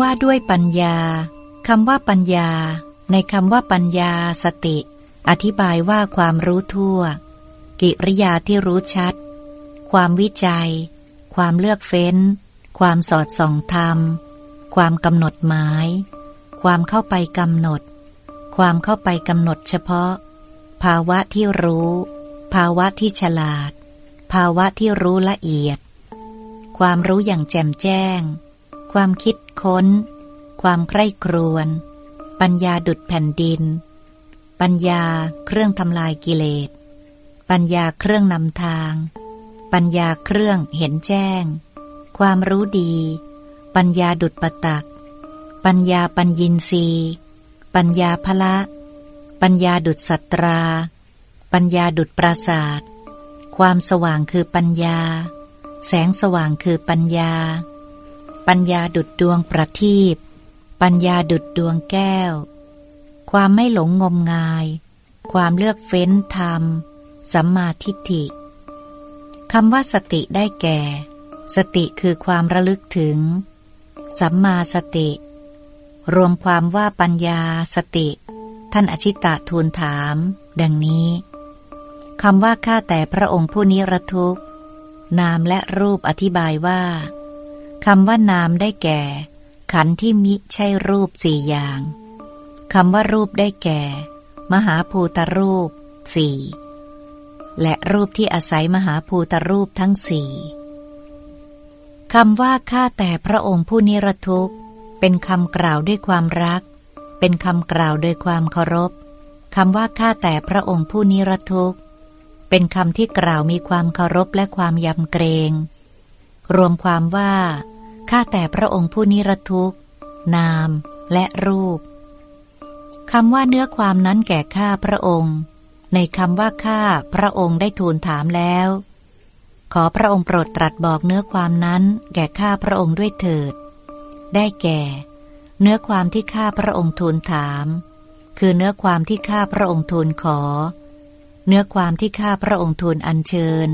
ว่าด้วยปัญญาคำว่าปัญญา ในคำว่าปัญญาสติ อธิบายว่าความรู้ทั่ว กิริยาที่รู้ชัด ความวิจัย ความเลือกเฟ้น ความสอดส่องธรรม ความกำหนดหมาย ความเข้าไปกำหนด ความเข้าไปกำหนดเฉพาะ ภาวะที่รู้ ภาวะที่ฉลาด ภาวะที่รู้ละเอียด ความรู้อย่างแจ่มแจ้ง ความคิด ค้น ความใคร่ครวญปัญญาดุดแผ่นดิน ปัญญาเครื่องทำลายกิเลส ปัญญาเครื่องนำทาง ปัญญาเครื่องเห็นแจ้ง ความรู้ดี ปัญญาดุดปตัก ปัญญาปัญญินรีปัญญาพละ ปัญญาดุดสัตรา ปัญญาดุดปราศาสตร์ความสว่างคือปัญญา แสงสว่างคือปัญญา ปัญญาดุดดวงประทีปปัญญาดุดดวงแก้ว ความไม่หลงงมงาย ความเลือกเฟ้นธรรม สัมมาทิฏฐิคำว่าสติได้แก่ สติคือความระลึกถึง สัมมาสติ รวมความว่าปัญญาสติ ท่านอชิตะทูลถาม ดังนี้คำว่าข้าแต่พระองค์ผู้นิรทุกนามและรูปอธิบายว่า คำว่านามได้แก่ ขันธ์ที่มิใช่รูปสี่อย่างคำว่ารูปได้แก่ มหาภูตรูปสี่และรูปที่อาศัยมหาภูตรูปทั้งสี่คำว่าข้าแต่พระองค์ผู้นิรทุกข์ เป็นคำกล่าวด้วยความรัก เป็นคำกล่าวโดยความเคารพคำว่าข้าแต่พระองค์ผู้นิรทุกข์ เป็นคำที่กล่าวมีความเคารพและความยำเกรง รวมความว่า ข้าแต่พระองค์ผู้นิรทุกข์ นามและรูปคำว่าเนื้อความนั้นแก่ข้าพระองค์ ในคำว่าข้าพระองค์ได้ทูลถามแล้ว ขอพระองค์โปรดตรัสบอกเนื้อความนั้นแก่ข้าพระองค์ด้วยเถิด ได้แก่ เนื้อความที่ข้าพระองค์ทูลถาม คือเนื้อความที่ข้าพระองค์ทูลขอ เนื้อความที่ข้าพระองค์ทูลอัญเชิญ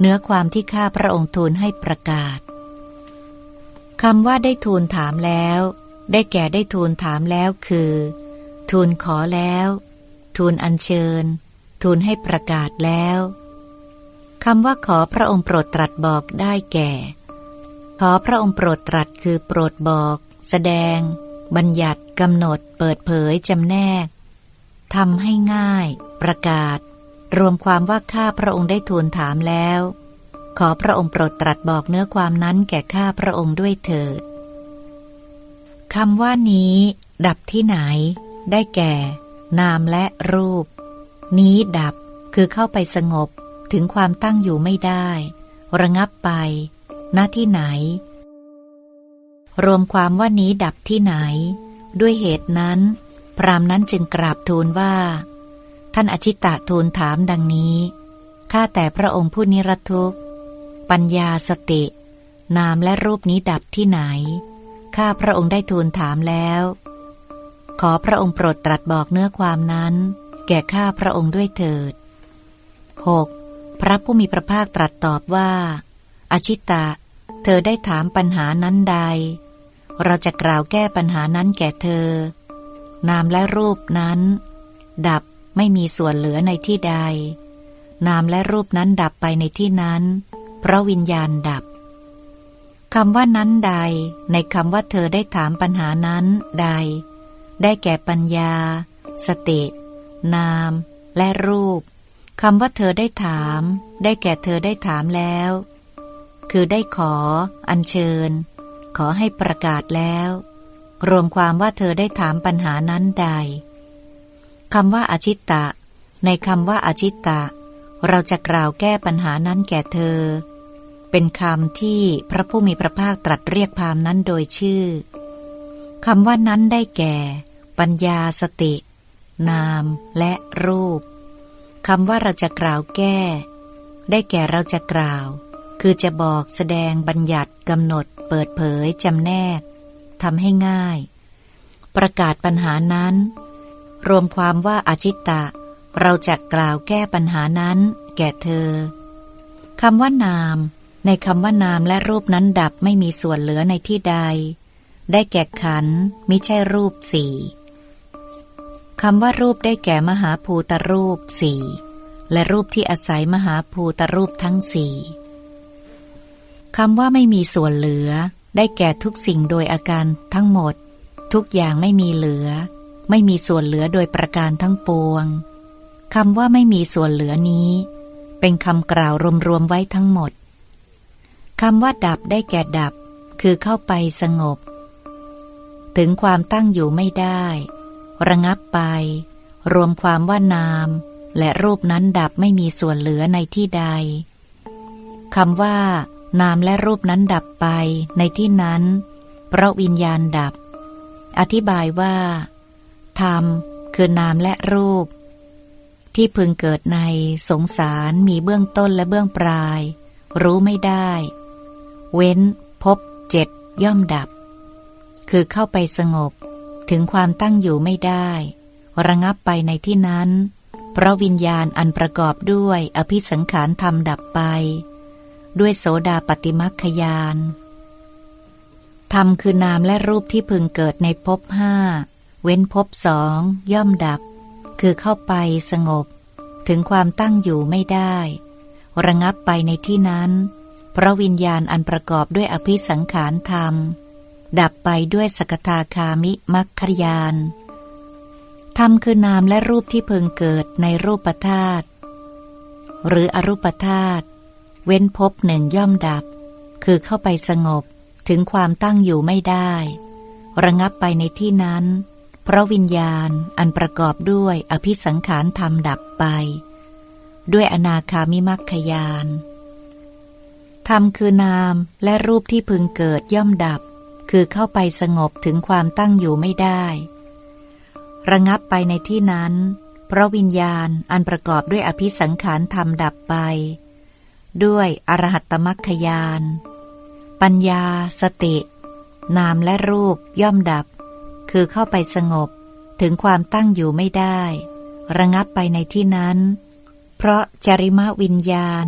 เนื้อความที่ข้าพระองค์ทูลให้ประกาศ คำว่าได้ทูลถามแล้ว ได้แก่ได้ทูลถามแล้วคือ ทูลขอแล้ว ทูลอัญเชิญ ทูลให้ประกาศแล้วคำว่าขอพระองค์โปรดตรัสบอกได้แก่ ขอพระองค์โปรดตรัสคือโปรดบอก แสดง บัญญัติกำหนด เปิดเผยจำแนกทำให้ง่าย ประกาศ รวมความว่าข้าพระองค์ได้ทูลถามแล้ว ขอพระองค์โปรดตรัสบอกเนื้อความนั้นแก่ข้าพระองค์ด้วยเถิดคำว่านี้ ดับที่ไหน ได้แก่ นามและรูป นี้ดับคือเข้าไปสงบถึงความตั้งอยู่ไม่ได้ ระงับไป ณที่ไหน รวมความว่านี้ดับที่ไหน ด้วยเหตุนั้น พรามนั้นจึงกราบทูลว่า ท่านอชิตะทูลถามดังนี้ข้าแต่พระองค์ผู้นิรทุกข์ ปัญญาสติ นามและรูปนี้ดับที่ไหน ข้าพระองค์ได้ทูลถามแล้ว ขอพระองค์โปรดตรัสบอกเนื้อความนั้น แก่ข้าพระองค์ด้วยเถิด 6. พระผู้มีพระภาคตรัสตอบว่า อาชิตะ เธอได้ถามปัญหานั้นใด เราจะกล่าวแก้ปัญหานั้นแก่เธอ นามและรูปนั้น ดับไม่มีส่วนเหลือในที่ใด นามและรูปนั้นดับไปในที่นั้น เพราะวิญญาณดับคำว่านั้นใด ในคำว่าเธอได้ถามปัญหานั้นใด ได้แก่ปัญญา สติ นาม และรูปคำว่าเธอได้ถาม ได้แก่เธอได้ถามแล้ว คือได้ขอ อัญเชิญ ขอให้ประกาศแล้ว รวมความว่าเธอได้ถามปัญหานั้นใดคำว่าอาชิตตะ ในคำว่าอาชิตตะ เราจะกล่าวแก้ปัญหานั้นแก่เธอ เป็นคำที่พระผู้มีพระภาคตรัสเรียกพามนั้นโดยชื่อคำว่านั้นได้แก่ ปัญญาสติ นามและรูปคำว่าเราจะกล่าวแก้ ได้แก่เราจะกล่าว คือจะบอกแสดงบัญญัติกำหนด เปิดเผยจำแนกทำให้ง่าย ประกาศปัญหานั้น รวมความว่าอาชิตตะเราจะกล่าวแก้ปัญหานั้น แก่เธอคำว่านาม ในคำว่านามและรูปนั้นดับไม่มีส่วนเหลือในที่ใด ได้แก่ขันมิใช่รูปสี่คำว่ารูปได้แก่มหาภูตรูปสี่และรูปที่อาศัยมหาภูตรูปทั้งสี่คำว่าไม่มีส่วนเหลือ ได้แก่ทุกสิ่งโดยอาการทั้งหมด ทุกอย่างไม่มีเหลือ ไม่มีส่วนเหลือโดยประการทั้งปวงคำว่าไม่มีส่วนเหลือนี้ เป็นคำกล่าวรวมๆไว้ทั้งหมด คำว่าดับได้แก่ดับ คือเข้าไปสงบ ถึงความตั้งอยู่ไม่ได้ ระงับไป รวมความว่านาม และรูปนั้นดับไม่มีส่วนเหลือในที่ใดคำว่านามและรูปนั้นดับไปในที่นั้น เพราะวิญญาณดับ อธิบายว่า ธรรมคือนามและรูป ที่พึงเกิดในสงสารมีเบื้องต้นและเบื้องปลาย รู้ไม่ได้ เว้น พบเจ็ดย่อมดับ คือเข้าไปสงบ ถึงความตั้งอยู่ไม่ได้ ระงับไปในที่นั้น เพราะวิญญาณอันประกอบด้วยอภิสังขารธรรมดับไป ด้วยโสดาปฏิมัคคยานธรรมคือนามและรูปที่พึงเกิดในภพห้าเว้นภพสองย่อมดับ คือเข้าไปสงบ ถึงความตั้งอยู่ไม่ได้ ระงับไปในที่นั้นเพระวิญญาณอันประกอบด้วยอภิสังขารธรรม ดับไปด้วยสกทาคามิมัคคยานธรรมคือนามและรูปที่เพึงเกิดในรูปธาตุหรืออรูปธาตุเว้นพบหนึ่งย่อมดับ คือเข้าไปสงบถึงความตั้งอยู่ไม่ได้ ระงับไปในที่นั้น เพราะวิญญาณอันประกอบด้วยอภิสังขารธรรมดับไป ด้วยอนาคามิมัคคยาน ธรรมคือนามและรูปที่พึงเกิดย่อมดับ คือเข้าไปสงบถึงความตั้งอยู่ไม่ได้ ระงับไปในที่นั้น เพราะวิญญาณอันประกอบด้วยอภิสังขารธรรมดับไป ด้วยอรหัตตมัคคยาน ปัญญา สติ นามและรูปย่อมดับ คือเข้าไปสงบถึงความตั้งอยู่ไม่ได้ ระงับไปในที่นั้น เพราะจริมวิญญาณ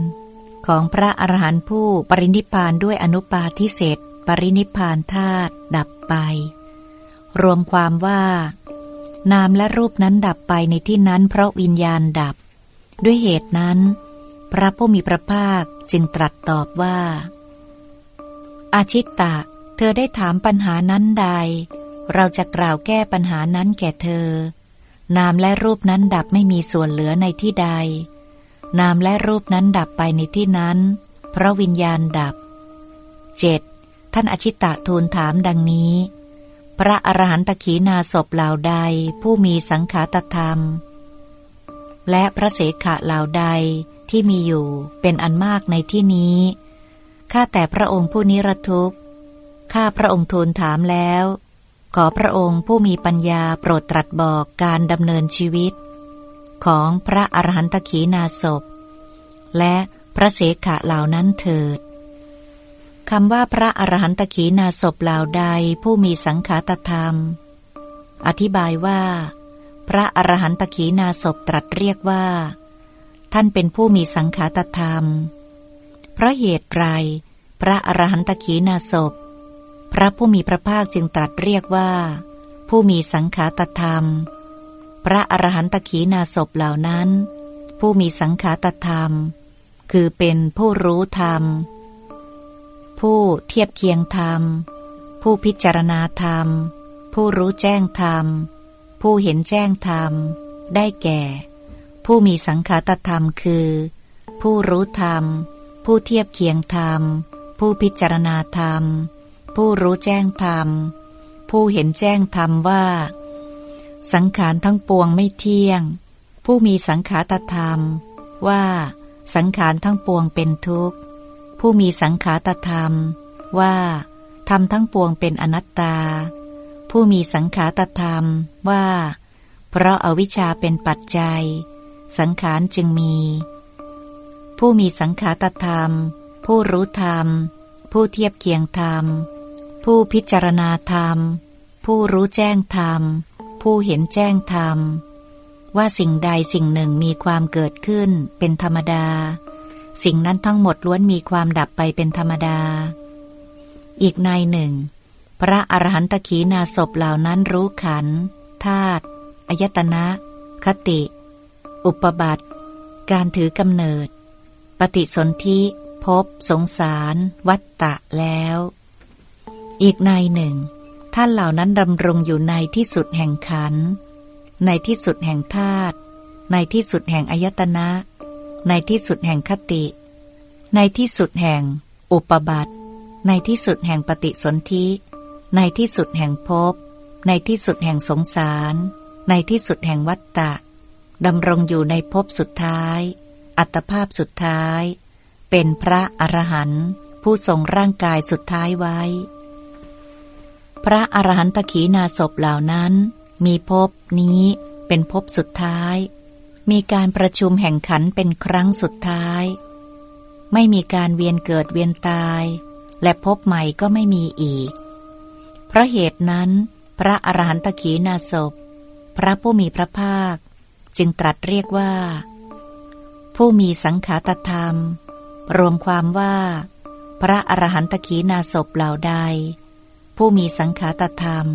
ของพระอรหันต์ผู้ปรินิพานด้วยอนุปาทิเศษปรินิพานธาตุดับไป รวมความว่า นามและรูปนั้นดับไปในที่นั้นเพราะวิญญาณดับ ด้วยเหตุนั้น พระผู้มีพระภาคจึงตรัสตอบว่า อาชิตตะ เธอได้ถามปัญหานั้นใด เราจะกล่าวแก้ปัญหานั้นแก่เธอ นามและรูปนั้นดับไม่มีส่วนเหลือในที่ใด นามและรูปนั้นดับไปในที่นั้น เพราะวิญญาณดับ 7. ท่านอชิตะทูลถามดังนี้ พระอรหันตขีนาศพเหล่าใดผู้มีสังขาตธรรม และพระเสขะเหล่าใดที่มีอยู่เป็นอันมากในที่นี้ ข้าแต่พระองค์ผู้นิรทุกข์ ข้าพระองค์ทูลถามแล้ว ขอพระองค์ผู้มีปัญญาโปรดตรัสบอกการดำเนินชีวิต ของพระอรหันตขีนาศพ และพระเสขะเหล่านั้นเถิดคำว่าพระอรหันตขีนาศพเหล่าใดผู้มีสังขาตธรรม อธิบายว่า พระอรหันตขีนาศพตรัสเรียกว่า ท่านเป็นผู้มีสังขาตธรรม เพราะเหตุไรพระอรหันตขีนาศพ พระผู้มีพระภาคจึงตรัสเรียกว่า ผู้มีสังขาตธรรม พระอรหันตขีนาศพเหล่านั้น ผู้มีสังขาตธรรม คือเป็นผู้รู้ธรรม ผู้เทียบเคียงธรรม ผู้พิจารณาธรรม ผู้รู้แจ้งธรรม ผู้เห็นแจ้งธรรม ได้แก่ ผู้มีสังขาตธรรมคือ ผู้รู้ธรรม ผู้เทียบเคียงธรรม ผู้พิจารณาธรรม ผู้รู้แจ้งธรรม ผู้เห็นแจ้งธรรมว่า สังขารทั้งปวงไม่เที่ยง ผู้มีสังขารธรรม ว่า สังขารทั้งปวงเป็นทุกข์ ผู้มีสังขารธรรม ว่าธรรมทั้งปวงเป็นอนัตตา ผู้มีสังขารธรรมว่า เพราะอาวิชชาเป็นปัจจัย สังขารจึงมี ผู้มีสังขารธรรม ผู้รู้ธรรม ผู้เทียบเคียงธรรม ผู้พิจารณาธรรม ผู้รู้แจ้งธรรม ผู้เห็นแจ้งธรรม ว่าสิ่งใดสิ่งหนึ่งมีความเกิดขึ้นเป็นธรรมดา สิ่งนั้นทั้งหมดล้วนมีความดับไปเป็นธรรมดา อีกในหนึ่ง พระอรหันตขีนาศพเหล่านั้นรู้ขันธาตุอายตนะ คติ อุปบัติ การถือกำเนิด ปฏิสนธิภพสงสาร วัตตะแล้ว อีกในหนึ่ง ท่านเหล่านั้นดำรงอยู่ในที่สุดแห่งขัน ในที่สุดแห่งธาตุ ในที่สุดแห่งอายตนะ ในที่สุดแห่งคติ ในที่สุดแห่ง อุปบัติ ในที่สุดแห่งปฏิสนธิ ในที่สุดแห่งภพ ในที่สุดแห่งสงสาร ในที่สุดแห่งวัตตะดำรงอยู่ในภพสุดท้าย อัตภาพสุดท้าย เป็นพระอรหันต์ผู้ทรงร่างกายสุดท้ายไว้ พระอรหันตขีนาศพเหล่านั้น มีภพนี้เป็นภพสุดท้าย มีการประชุมแห่งขันเป็นครั้งสุดท้าย ไม่มีการเวียนเกิดเวียนตาย และพบใหม่ก็ไม่มีอีก เพราะเหตุนั้น พระอรหันตขีนาศพ พระผู้มีพระภาค จึงตรัสเรียกว่า ผู้มีสังขาตธรรม รวมความว่า พระอรหันตขีนาศพเหล่าใด ผู้มีสังขาตธรรม